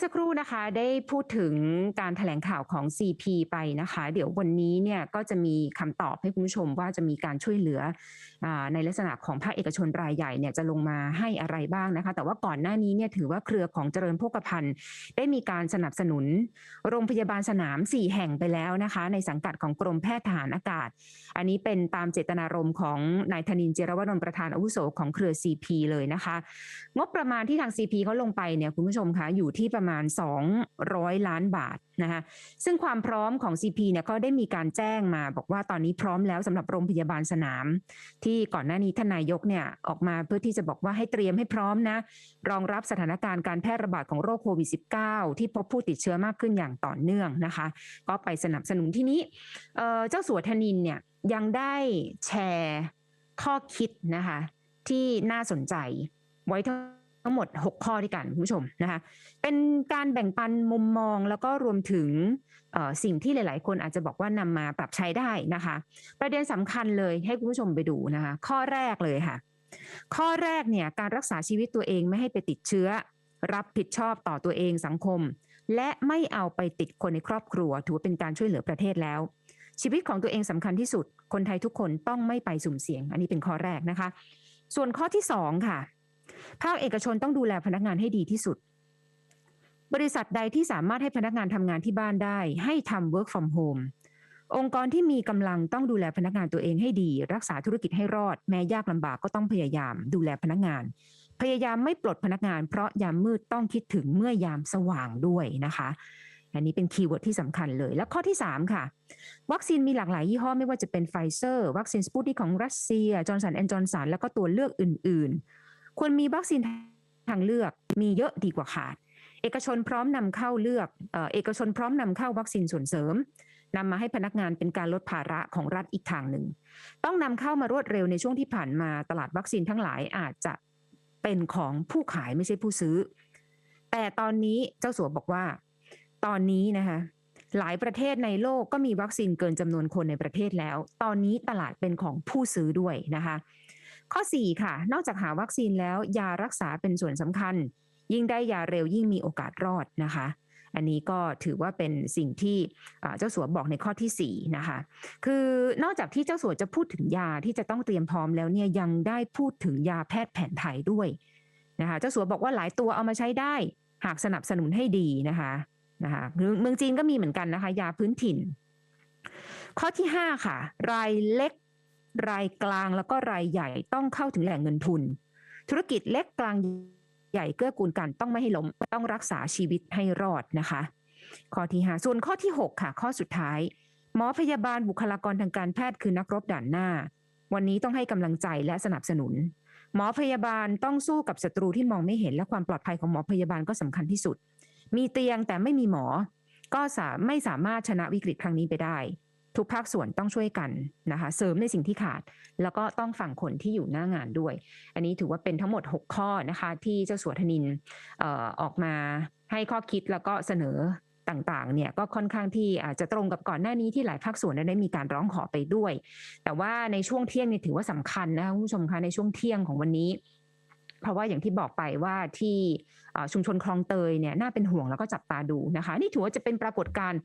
อสักครู่นะคะได้พูดถึงการแถลงข่าวของ CP ไปนะคะ เดี๋ยววันนี้เนี่ยก็จะมีคำตอบให้คุณผู้ชมว่าจะมีการช่วยเหลืออในลักษณะของภาคเอกชนรายใหญ่เนี่ยจะลงมาให้อะไรบ้างนะคะ แต่ว่าก่อนหน้านี้เนี่ยถือว่าเครือของเจริญโภคภัณฑ์ได้มีการสนับสนุน โรงพยาบาลสนาม 4 แห่งไปแล้วนะคะ ในสังกัดของกรมแพทย์ทหารอากาศ อันนี้เป็นตามเจตนารมณ์ของนายธนินเจรวนนท์ประธานอาวุโสของเครือ CP เลยนะคะ งบประมาณที่ทาง CP เขาลงไปเนี่ยคุณผู้ชมคะอยู่ที่ประมาณ200 ล้านบาทนะคะซึ่งความพร้อมของ CP เนี่ยก็ได้มีการแจ้งมาบอกว่าตอนนี้พร้อมแล้วสำหรับโรงพยาบาลสนาม ที่ก่อนหน้านี้ทานายกเนี่ยออกมาเพื่อที่จะบอกว่าให้เตรียมให้พร้อมนะรองรับสถานการณ์การแพร่ระบาดของโรคโควิด -19 ที่พบผู้ติดเชื้อมากขึ้นอย่างต่อเนื่องนะคะ ก็ไปสนับสนุนที่นี้เเจ้าสัวธนินเนี่ยยังได้แชร์ข้อคิดนะคะที่น่าสนใจไว้ทั้ ทั้งหมด 6 ข้อด้วยกันคุณผู้ชมนะคะเป็นการแบ่งปันมุมมองแล้วก็รวมถึงสิ่งที่หลาย ๆ คนอาจจะบอกว่านำมาปรับใช้ได้นะคะ ประเด็นสำคัญเลยให้คุณผู้ชมไปดูนะคะ ข้อแรกเลยค่ะ ข้อแรกเนี่ยการรักษาชีวิตตัวเองไม่ให้ไปติดเชื้อ รับผิดชอบต่อตัวเองสังคม และไม่เอาไปติดคนในครอบครัว ถือว่าเป็นการช่วยเหลือประเทศแล้ว ชีวิตของตัวเองสำคัญที่สุด คนไทยทุกคนต้องไม่ไปสุ่มเสี่ยง อันนี้เป็นข้อแรกนะคะ ส่วนข้อที่สองค่ะ ภาคเอกชนต้องดูแลพนักงานให้ดีที่สุด บริษัทใดที่สามารถให้พนักงานทำงานที่บ้านได้ ให้ทำ work from home องค์กรที่มีกำลังต้องดูแลพนักงานตัวเองให้ดี รักษาธุรกิจให้รอด แม้ยากลำบากก็ต้องพยายาม ดูแลพนักงาน พยายามไม่ปลดพนักงาน เพราะยามมืดต้องคิดถึงเมื่อยามสว่างด้วยนะคะอันนี้เป็นคีย์เวิร์ดที่สำคัญเลย แล้วข้อที่ 3 ค่ะ วัคซีนมีหลากหลายยี่ห้อไม่ว่าจะเป็นไฟเซอร์ วัคซีนสปุตนิกของรัสเซียจอร์นสันแอนจอร์นสันแล้วก็ตัวเลือกอื่น ควรมีวัคซีนทางเลือกมีเยอะดีกว่าขาด เอกชนพร้อมนำเข้าเลือกเอกชนพร้อมนำเข้าวัคซีนส่วนเสริมนำมาให้พนักงานเป็นการลดภาระของรัฐอีกทางหนึ่ง ต้องนำเข้ามารวดเร็วในช่วงที่ผ่านมาตลาดวัคซีนทั้งหลายอาจจะเป็นของผู้ขายไม่ใช่ผู้ซื้อ แต่ตอนนี้เจ้าสัวบอกว่า ตอนนี้นะคะหลายประเทศในโลกก็มีวัคซีนเกินจำนวนคนในประเทศแล้ว ตอนนี้ตลาดเป็นของผู้ซื้อด้วยนะคะ ข้อ 4 ค่ะ นอกจากหาวัคซีนแล้วยารักษาเป็นส่วนสำคัญ ยิ่งได้ยาเร็วยิ่งมีโอกาสรอดนะคะ อันนี้ก็ถือว่าเป็นสิ่งที่เจ้าสัวบอกในข้อทีสี่ 4 นะคะ คือนอกจากที่เจ้าสัวจะพูดถึงยาที่จะต้องเตรียมพร้อมแล้วเนี่ยยังได้พูดถึงยาแพทย์แผนไทยด้วยนะคะ เจ้าสัวบอกว่าหลายตัวเอามาใช้ได้ หากสนับสนุนให้ดีนะคะนะคะเมือเมืองจีนก็มีเหมือนกันนะคะ ยาพื้นถิ่น ข้อที่ 5 ค่ะ รายเล็ก รายกลางแล้วก็รายใหญ่ต้องเข้าถึงแหล่งเงินทุน ธุรกิจเล็กกลางใหญ่เกื้อกูลกันต้องไม่ให้ล้มต้องรักษาชีวิตให้รอดนะคะ ข้อที่5ส่วนข้อที่ 6 ค่ะ ข้อสุดท้าย หมอพยาบาลบุคลากรทางการแพทย์คือนักรบด่านหน้า วันนี้ต้องให้กำลังใจและสนับสนุน หมอพยาบาลต้องสู้กับศัตรูที่มองไม่เห็นและความปลอดภัยของหมอพยาบาลก็สำคัญที่สุด มีเตียงแต่ไม่มีหมอ ก็ไม่สามารถชนะวิกฤตครั้งนี้ไปได้ ทุกภาคส่วนต้องช่วยกันนะคะ เสริมในสิ่งที่ขาด แล้วก็ต้องฝั่งคนที่อยู่หน้างานด้วย อันนี้ถือว่าเป็นทั้งหมด 6 ข้อนะคะ ที่เจ้าสัวธนินออออกมาให้ข้อคิดแล้วก็เสนอต่างๆเนี่ยก็ค่อนข้างที่อาจจะตรงกับก่อนหน้านี้ที่หลายภาคส่วนได้มีการร้องขอไปด้วย แต่ว่าในช่วงเที่ยงนี่ถือว่าสำคัญนะคะคุณผู้ชมคะในช่วงเที่ยงของวันนี้ เพราะว่าอย่างที่บอกไปว่าที่ชุมชนคลองเตยเนี่ยน่าเป็นห่วงแล้วก็จับตาดูนะคะ นี่ถือว่าจะเป็นปรากฏการณ์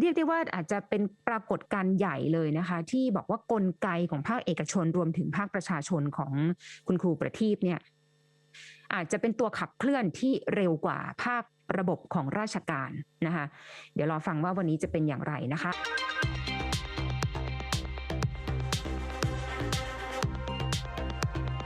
เรียกได้ว่าอาจจะเป็นปรากฏการณ์ใหญ่เลยนะคะ ที่บอกว่ากลไกของภาคเอกชนรวมถึงภาคประชาชนของคุณครูประทีปเนี่ยอาจจะเป็นตัวขับเคลื่อนที่เร็วกว่าภาคระบบของราชการนะคะ เดี๋ยวรอฟังว่าวันนี้จะเป็นอย่างไรนะคะ